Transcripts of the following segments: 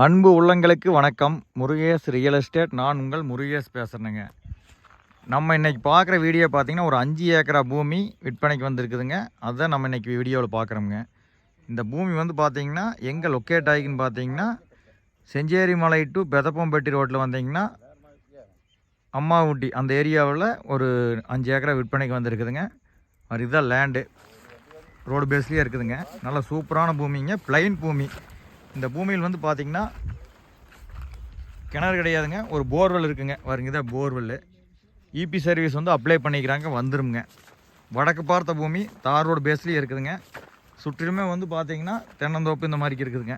அன்பு உள்ளங்களுக்கு வணக்கம். முருகேஷ் ரியல் எஸ்டேட் நான் உங்கள் முருகேஷ் பேசுகிறேங்க நம்ம இன்றைக்கி பார்க்குற வீடியோ பார்த்தீங்கன்னா ஒரு அஞ்சு ஏக்கரா பூமி விற்பனைக்கு வந்திருக்குதுங்க. அதுதான் நம்ம இன்றைக்கி வீடியோவில் பார்க்குறோங்க இந்த பூமி வந்து பார்த்திங்கன்னா எங்கே லொக்கேட் ஆகிக்குன்னு பார்த்தீங்கன்னா செஞ்சேரி மலை டு பெதப்பம்பட்டி ரோட்டில் வந்தீங்கன்னா அம்மாவுட்டி அந்த ஏரியாவில் ஒரு அஞ்சு ஏக்கரா விற்பனைக்கு வந்திருக்குதுங்க. அது இதுதான் லேண்டு ரோடு பேஸ்லேயே இருக்குதுங்க. நல்ல சூப்பரான பூமிங்க. பிளைன் பூமி. இந்த பூமியில் வந்து பார்த்தீங்கன்னா கிணறு கிடையாதுங்க. ஒரு போர்வெல் இருக்குங்க. வருங்க இதான் போர்வெல் இபி சர்வீஸ் வந்து அப்ளை பண்ணிக்கிறாங்க வந்துருமுங்க. வடக்கு பார்த்த பூமி தார் ரோடு பேஸ்லேயே இருக்குதுங்க. சுற்றிலுமே வந்து பார்த்தீங்கன்னா தென்னந்தோப்பு இந்த மாதிரி இருக்குதுங்க.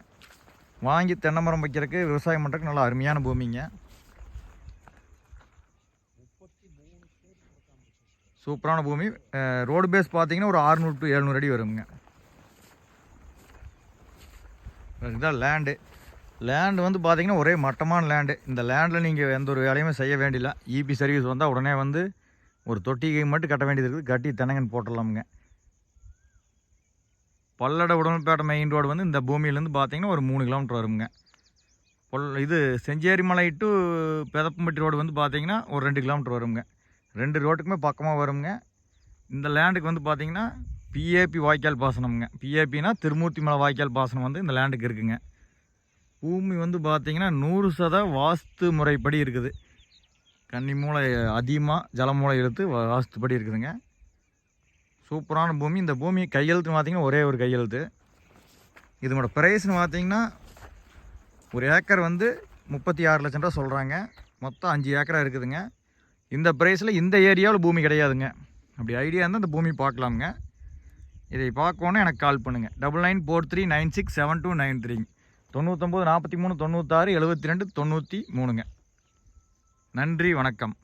வாங்கி தென்னை மரம் வைக்கிறதுக்கு விவசாயம் பண்ணுறதுக்கு நல்லா அருமையான பூமிங்க. சூப்பரான பூமி. ரோடு பேஸ் பார்த்தீங்கன்னா ஒரு 600 டு எழுநூறு அடி வருங்க இதுதான் லேண்டு லேண்டு வந்து பார்த்தீங்கன்னா ஒரே மட்டமான லேண்டு இந்த லேண்டில் நீங்கள் எந்த ஒரு வேலையுமே செய்ய வேண்டியில்ல இபி சர்வீஸ் வந்தால் உடனே வந்து ஒரு தொட்டிகை மட்டும் கட்ட வேண்டியது இருக்குது. கட்டி தென்னங்கன் போட்டுடலாமுங்க. பல்லட உடம்பேட்டை மெயின் ரோடு வந்து இந்த பூமியிலேருந்து பார்த்தீங்கன்னா ஒரு மூணு கிலோமீட்டர் வருங்க. பொல் இது செஞ்சேரி மலை டு பெதப்பம்பட்டி ரோடு வந்து பார்த்தீங்கன்னா ஒரு ரெண்டு கிலோமீட்டர் வருங்க. ரெண்டு ரோட்டுக்குமே பக்கமாக வருங்க. இந்த லேண்டுக்கு வந்து பார்த்தீங்கன்னா பிஏபி வாய்க்கால் பாசனம்ங்க. பிஏபினா திருமூர்த்தி மலை வாய்க்கால் பாசனம் வந்து இந்த லேண்டுக்கு இருக்குங்க. பூமி வந்து பார்த்தீங்கன்னா நூறு சத வாஸ்து முறைப்படி இருக்குது. கன்னி மூளை அதிகமாக ஜலமூளை எடுத்து வாஸ்துப்படி இருக்குதுங்க. சூப்பரான பூமி. இந்த பூமி கையெழுத்து பார்த்திங்கன்னா ஒரே ஒரு கையெழுத்து. இதனோட ப்ரைஸ்னு பார்த்திங்கன்னா ஒரு ஏக்கர் வந்து முப்பத்தி ஆறு லட்சம் ரூபா சொல்கிறாங்க மொத்தம் அஞ்சு ஏக்கராக இருக்குதுங்க. இந்த ப்ரைஸில் இந்த ஏரியாவில் பூமி கிடையாதுங்க. அப்படி ஐடியா இருந்தால் இந்த பூமி பார்க்கலாமுங்க. இதை பார்க்கணும் எனக்கு கால் பண்ணுங்கள் double nine four three nine six seven two nine த்ரீங்க தொண்ணூற்றொம்பது நாற்பத்தி மூணு தொண்ணூற்றாறு எழுபத்தி ரெண்டு தொண்ணூற்றி மூணுங்க. நன்றி வணக்கம்.